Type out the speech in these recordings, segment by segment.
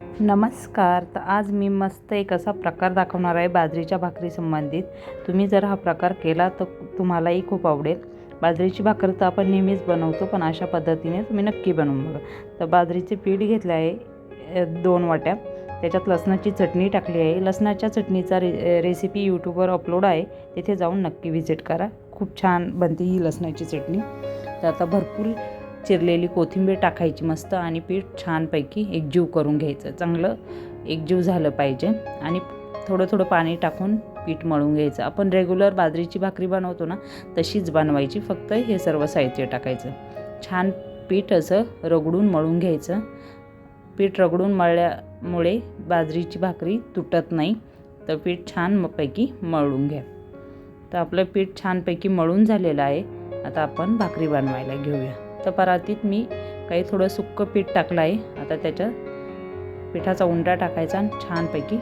नमस्कार तर आज मी मस्त एक असा प्रकार दाखवणार आहे बाजरीच्या भाकरी संबंधित. तुम्ही जर हा प्रकार केला तर तुम्हालाही खूप आवडेल. बाजरीची भाकर तर आपण नेहमीच बनवतो पण अशा पद्धतीने तुम्ही नक्की बनवून बघा. तर बाजरीचे पीठ घेतले आहे दोन वाट्या. त्याच्यात लसणाची चटणी टाकली आहे. लसणाच्या चटणीचा रे रेसिपी यूट्यूबवर अपलोड आहे. तिथे जाऊन नक्की व्हिजिट करा. खूप छान बनते ही लसणाची चटणी. तर आता भरपूर चिरलेली कोथिंबीर टाकायची मस्त आणि पीठ छानपैकी एकजीव करून घ्यायचं. चांगलं एकजीव झालं पाहिजे. आणि थोडं थोडं पाणी टाकून पीठ मळून घ्यायचं. आपण रेग्युलर बाजरीची भाकरी बनवतो ना तशीच बनवायची. फक्त हे सर्व साहित्य टाकायचं. छान पीठ असं रगडून मळून घ्यायचं. पीठ रगडून मळल्यामुळे बाजरीची भाकरी तुटत नाही. तर पीठ छानपैकी मळून घ्या. तर आपलं पीठ छानपैकी मळून झालेलं आहे. आता आपण भाकरी बनवायला घेऊया. तर परातीत मी काही थोडं सुक्कं पीठ टाकलं आहे. आता त्याच्यात पिठाचा उंडा टाकायचा आणि छानपैकी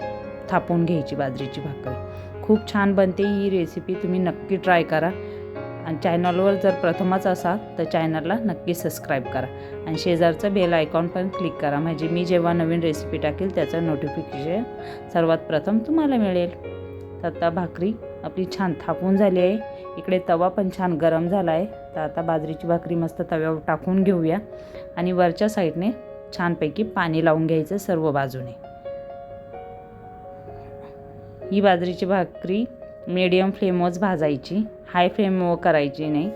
थापून घ्यायची बाजरीची भाकरी. खूप छान बनते ही रेसिपी तुम्ही नक्की ट्राय करा. आणि चॅनलवर जर प्रथमच असाल तर चॅनलला नक्की सबस्क्राईब करा. आणि शेजारचं बेल आयकॉन पण क्लिक करा. म्हणजे मी जेव्हा नवीन रेसिपी टाकेल त्याचं नोटिफिकेशन सर्वात प्रथम तुम्हाला मिळेल. तर आता भाकरी आपली छान थापून झाली आहे. इकडे तवा पण छान गरम झाला आहे. तर आता बाजरीची भाकरी मस्त तव्यावर टाकून घेऊया. आणि वरच्या साईडने छानपैकी पाणी लावून घ्यायचं सर्व बाजूने. ही बाजरीची भाकरी मीडियम फ्लेमवरच भाजायची. हाय फ्लेमवर करायची नाही.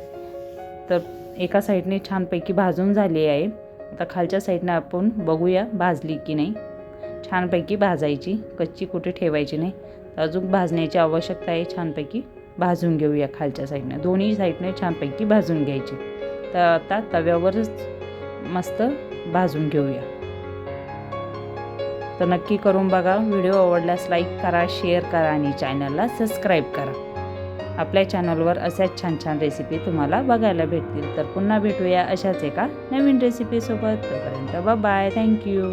तर एका साईडने छानपैकी भाजून झाली आहे. आता खालच्या साईडने आपण बघूया भाजली की नाही. छानपैकी भाजायची. कच्ची कुठे ठेवायची नाही. तर अजून भाजण्याची आवश्यकता आहे छानपैकी. भाजून घेऊया खालच्या साईडनं. दोन्ही साईडने छानपैकी भाजून घ्यायची. तर आता तव्यावरच मस्त भाजून घेऊया. तर नक्की करून बघा. व्हिडिओ आवडल्यास लाईक करा शेअर करा आणि चॅनलला सबस्क्राईब करा. आपल्या चॅनलवर अशाच छान छान रेसिपी तुम्हाला बघायला भेटतील. तर पुन्हा भेटूया अशाच एका नवीन रेसिपीसोबत. तोपर्यंत बाय थँक्यू